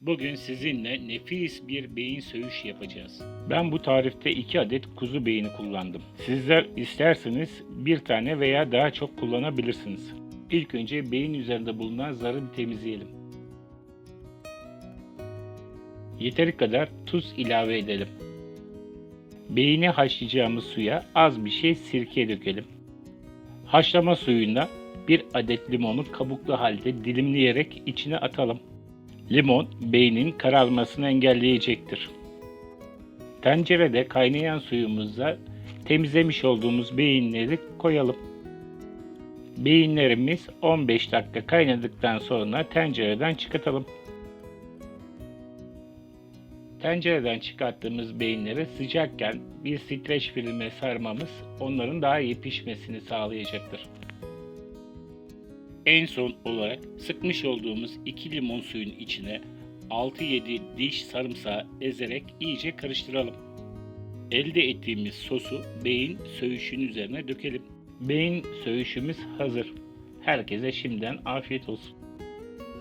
Bugün sizinle nefis bir beyin söğüş yapacağız. Ben bu tarifte 2 adet kuzu beyni kullandım. Sizler isterseniz bir tane veya daha çok kullanabilirsiniz. İlk önce beyin üzerinde bulunan zarı bir temizleyelim. Yeteri kadar tuz ilave edelim. Beyni haşlayacağımız suya az bir şey sirke dökelim. Haşlama suyuna bir adet limonu kabuklu halde dilimleyerek içine atalım. Limon beynin kararmasını engelleyecektir. Tencerede kaynayan suyumuza temizlemiş olduğumuz beyinleri koyalım. Beyinlerimiz 15 dakika kaynadıktan sonra tencereden çıkartalım. Tencereden çıkarttığımız beyinleri sıcakken bir streç filme sarmamız onların daha iyi pişmesini sağlayacaktır. En son olarak sıkmış olduğumuz 2 limon suyun içine 6-7 diş sarımsağı ezerek iyice karıştıralım. Elde ettiğimiz sosu beyin söğüşün üzerine dökelim. Beyin söğüşümüz hazır. Herkese şimdiden afiyet olsun.